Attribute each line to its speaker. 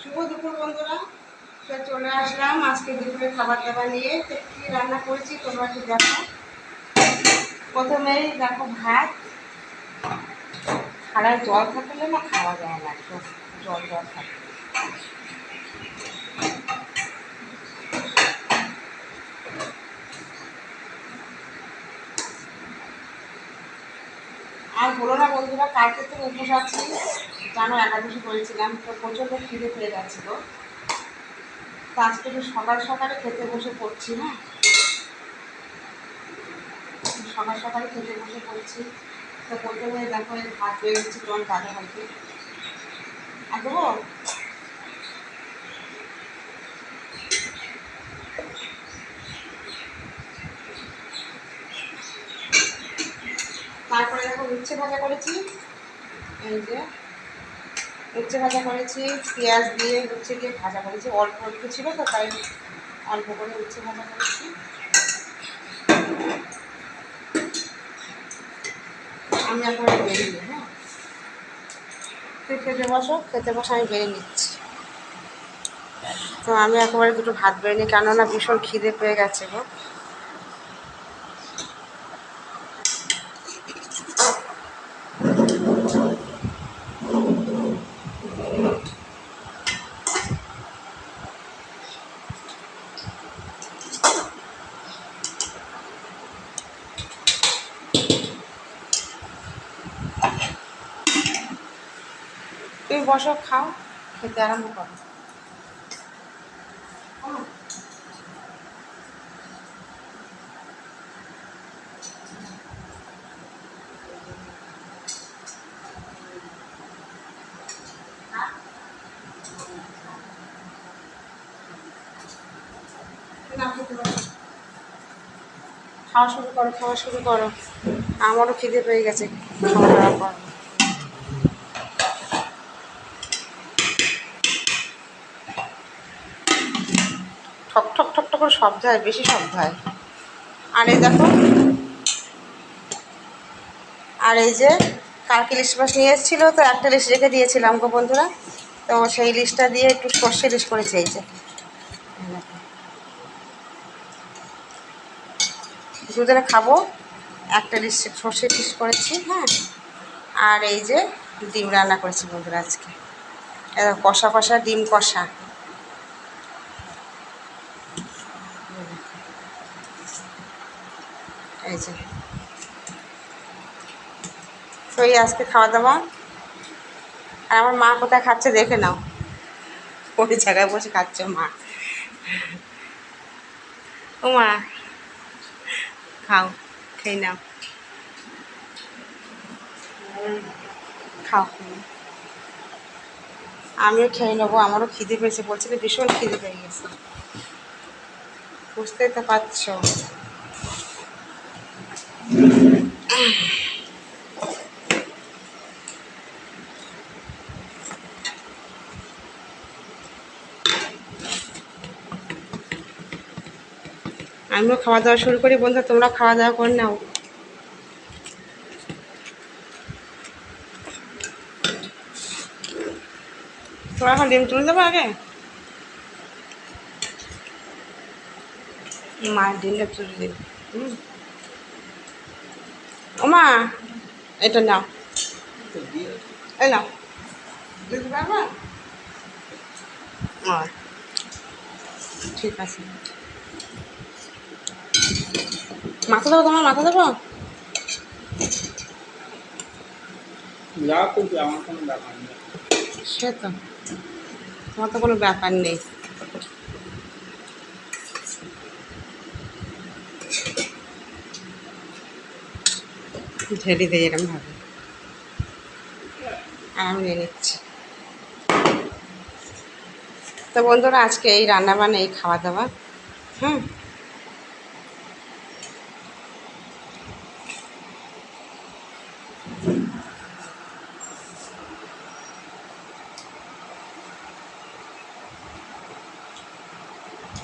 Speaker 1: শুভ দুপুর, বন্ধুরা। তো চলে আসলাম আজকে দুপুরে খাবার দাবার নিয়ে। তো কী রান্না করেছি তোমরা একটু দেখো। প্রথমেই দেখো ভাত। খাড়ায় জল থাকলে না খাওয়া যায় না জল জল থাকে। বলো না বন্ধুরা কালকে তো উপোস আছি জানো, একাদশী করেছিলাম, তো প্রচণ্ড খিদে পেয়ে গেছিল। তো আজকে একটু সকাল সকালে খেতে বসে পড়ছি না সকাল সকালে খেতে বসে পড়ছি। তো প্রথমে দেখো ভাত হয়ে গেছি তোমার দাদা ভাইকে আর দেবো? তারপরে দেখো উচ্ছে ভাজা করেছি। এই যে উচ্ছে ভাজা করেছি, পেঁয়াজ দিয়ে উচ্ছে দিয়ে ভাজা করেছি। অল্প অল্প ছিল তো, তাই অল্প করে উচ্ছে ভাজা করেছি। আমি একেবারে বেরিয়ে হ্যাঁ? তুই খেতে বসো, খেতে বসে আমি বেরিয়ে নিচ্ছি। তো আমি একেবারে দুটো ভাত বেরিয়ে কেননা ভীষণ খিদে পেয়ে গেছে গো। বসো, খাও, খেতে আরম্ভ করো। খাওয়া শুরু করো, খাওয়া শুরু করো। আমারও খিদে পেয়ে গেছে, খাওয়া দাওয়া করো। ঠক ঠক ঠক ঠক করে শব্দ হয় বেশি শব্দ হয় আর এই দেখো, আর এই যে কালকে লিস্ট মাছ নিয়ে এসেছিল? তো একটা লিস্ট রেখে দিয়েছিলাম গো বন্ধুরা। তো সেই লিস্টটা দিয়ে একটু সর্ষে লিস্ট করেছে এই যে। দুজনে খাব। একটা লিস্ট সর্ষে লিস্ট করেছি হ্যাঁ। আর এই যে ডিম রান্না করেছি বন্ধুরা আজকে। কষা কষা, ডিম কষা। এই যে। এই আজকে খাওয়া দাওয়া। আর আমার মা কোথায় খাচ্ছে দেখে নাও। ওই জায়গায় বসে খাচ্ছে মা। ও মা, খাও, খেয়ে নাও। খাও। আমিও খেয়ে নেব, আমারও খিদে পেয়েছে, বলছে ভীষণ খিদে পেয়ে গেছে। বুঝতেই তো পারছ। আমিও খাওয়া দাওয়া শুরু করি বন্ধু, তোমরা খাওয়া দাওয়া করে নাও। তোমরা এখন ডিম তুলে দেবো আগে? মায়ের ডিমটা তুলে দিন হুম। ও মা এটা নাও। এই নাও। ঠিক আছে। মাথা দেবো তোমার মাথা দেবো সে তো তোমার তো কোনো ব্যাপার নেই। ঢেলে দেয় এরকম হবে আর আমি নিয়ে নিচ্ছি। তো বন্ধুরা, আজকে এই রান্না বান্না এই খাওয়া দাওয়া, হুম?